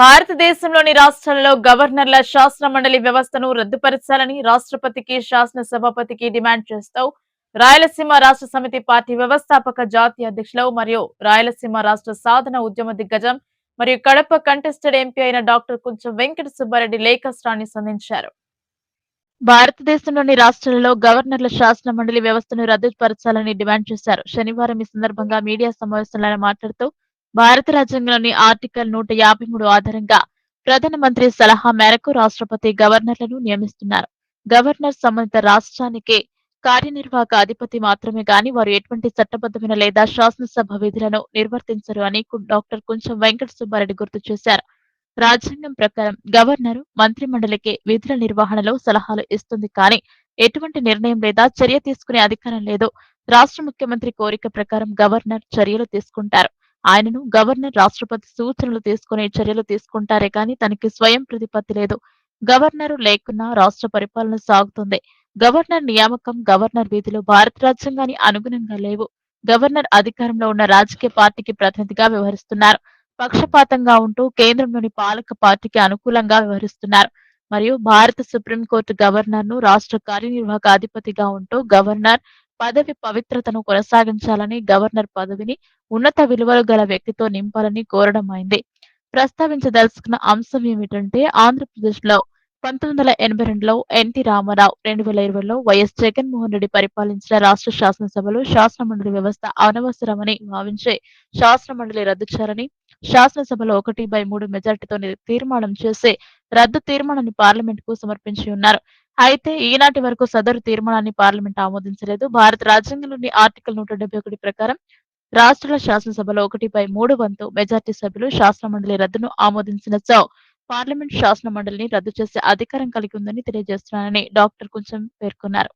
భారతదేశంలోని రాష్ట్రాలలో గవర్నర్ల శాసన మండలి వ్యవస్థను రద్దుపరచాలని రాష్ట్రపతికి శాసనసభాపతికి డిమాండ్ చేస్తూ రాయలసీమ రాష్ట్ర సమితి పార్టీ వ్యవస్థాపక జాతీయ అధ్యక్షులు మరియు రాయలసీమ రాష్ట్ర సాధన ఉద్యమ దిగ్గజం మరియు కడప కంటెస్టెడ్ ఎంపీ అయిన డాక్టర్ కొంచెం వెంకట సుబ్బారెడ్డి లేఖస్రాన్ని సంధించారు. భారతదేశంలోని రాష్ట్రాలలో గవర్నర్ల శాసన మండలి వ్యవస్థను రద్దుపరచాలని డిమాండ్ చేశారు. శనివారం ఈ సందర్భంగా మీడియా సమావేశంలో మాట్లాడుతూ భారత రాజ్యాంగంలోని ఆర్టికల్ నూట యాభై మూడు ఆధారంగా ప్రధానమంత్రి సలహా మేరకు రాష్ట్రపతి గవర్నర్లను నియమిస్తున్నారు. గవర్నర్ సంబంధిత రాష్ట్రానికి కార్యనిర్వాహక అధిపతి మాత్రమే గాని వారు ఎటువంటి చట్టబద్ధమైన లేదా శాసనసభ విధులను నిర్వర్తించరు అని డాక్టర్ కొంచెం వెంకట సుబ్బారెడ్డి గుర్తు చేశారు. రాజ్యాంగం ప్రకారం గవర్నర్ మంత్రి మండలికి విధుల నిర్వహణలో సలహాలు ఇస్తుంది కానీ ఎటువంటి నిర్ణయం లేదా చర్య తీసుకునే అధికారం లేదు. రాష్ట్ర ముఖ్యమంత్రి కోరిక ప్రకారం గవర్నర్ చర్యలు తీసుకుంటారు. ఆయనను గవర్నర్ రాష్ట్రపతి సూచనలు తీసుకునే చర్యలు తీసుకుంటారే కానీ తనకి స్వయం ప్రతిపత్తి లేదు. గవర్నర్ లేకున్నా రాష్ట్ర పరిపాలన సాగుతుంది. గవర్నర్ నియామకం గవర్నర్ విధులు భారత రాజ్యాంగాన్ని అనుగుణంగా లేవు. గవర్నర్ అధికారంలో ఉన్న రాజకీయ పార్టీకి ప్రతినిధిగా వ్యవహరిస్తున్నారు. పక్షపాతంగా ఉంటూ కేంద్రంలోని పాలక పార్టీకి అనుకూలంగా వ్యవహరిస్తున్నారు. మరియు భారత సుప్రీంకోర్టు గవర్నర్ను రాష్ట్ర కార్యనిర్వాహక అధిపతిగా ఉంటూ గవర్నర్ పదవి పవిత్రతను కొనసాగించాలని గవర్నర్ పదవిని ఉన్నత విలువలు గల వ్యక్తితో నింపాలని కోరడం అయింది. ప్రస్తావించదలుచుకున్న అంశం ఏమిటంటే ఆంధ్రప్రదేశ్లో పంతొమ్మిది వందల ఎనభై రెండులో ఎన్టీ రామారావు రెండు వేల ఇరవైలో వైఎస్ జగన్మోహన్ రెడ్డి పరిపాలించిన రాష్ట్ర శాసనసభలో శాసన మండలి వ్యవస్థ అనవసరమని భావించే శాసనమండలి రద్దు చేయాలని శాసనసభలో ఒకటి బై మూడు మెజార్టీతో తీర్మానం చేసి రద్దు తీర్మానాన్ని పార్లమెంట్కు సమర్పించి ఉన్నారు. అయితే ఈనాటి వరకు సదరు తీర్మానాన్ని పార్లమెంట్ ఆమోదించలేదు. భారత రాజ్యాంగంలోని ఆర్టికల్ నూట డెబ్బై ఒకటి ప్రకారం రాష్ట్రాల శాసనసభలో ఒకటిపై మూడు వంతు మెజార్టీ సభ్యులు శాసన మండలి రద్దును ఆమోదించిన సో పార్లమెంట్ శాసన మండలిని రద్దు చేసే అధికారం కలిగి ఉందని తెలియజేస్తున్నానని డాక్టర్ కొంచెం పేర్కొన్నారు.